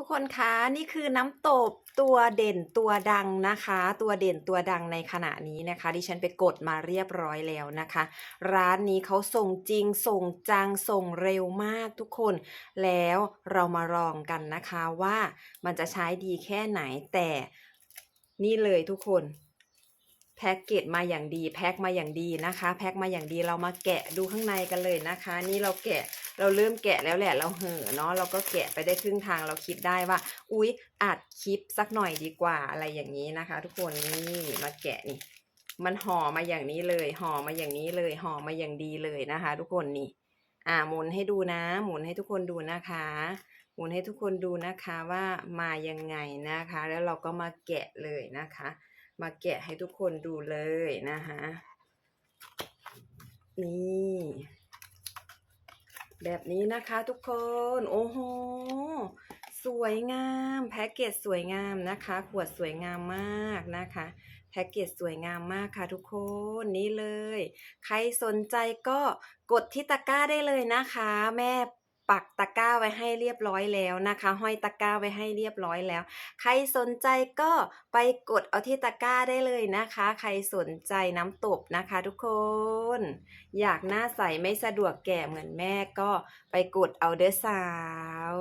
ทุกคนคะนี่คือน้ำตบตัวเด่นตัวดังนะคะ ตัวเด่นตัวดังในขณะนี้นะคะ ดิฉันไปกดมาเรียบร้อยแล้วนะคะ ร้านนี้เขาส่งจริงส่งจังส่งเร็วมากทุกคน แล้วเรามาลองกันนะคะว่ามันจะใช้ดีแค่ไหนแต่นี่เลยทุกคน แพ็กเกจมาอย่างดี แพ็คมาอย่างดีนะคะ แพ็คมาอย่างดีเรามาแกะดูข้างในกันเลยนะคะ นี่เราแกะเราเริ่มแกะแล้วแหละเราเห่อเนาะเราก็แกะไปได้ครึ่งทางเราคิดได้ว่า อุ๊ยอัดคลิปสักหน่อยดีกว่าอะไรอย่างนี้นะคะ ทุกคนนี่มาแกะนี่มันห่อมาอย่างนี้เลยห่อมาอย่างนี้เลยห่อมาอย่างดีเลยนะคะ ทุกคนนี่อ่าหมุนให้ดูนะ หมุนให้ทุกคนดูนะคะหมุนให้ทุกคนดูนะคะว่ามายังไงนะคะ แล้วเราก็มาแกะเลยนะคะ มาแกะให้ทุกคนดูเลยนะคะนี่แบบนี้นะคะทุกคน โอ้โห สวยงาม แพ็กเกจสวยงามนะคะ ขวดสวยงามมากนะคะ แพ็กเกจสวยงามมากค่ะทุกคนนี่เลย ใครสนใจก็กดที่ตะกร้าได้เลยนะคะ แม่ ปักตะกร้าไว้ให้เรียบร้อยแล้วนะคะ ห้อยตะกร้าไว้ให้เรียบร้อยแล้ว ใครสนใจก็ไปกดเอาที่ตะกร้าได้เลยนะคะ ใครสนใจน้ำตบนะคะ ทุกคน อยากหน้าใสไม่สะดวกแก่เหมือนแม่ก็ไปกดเอาเด้อสาว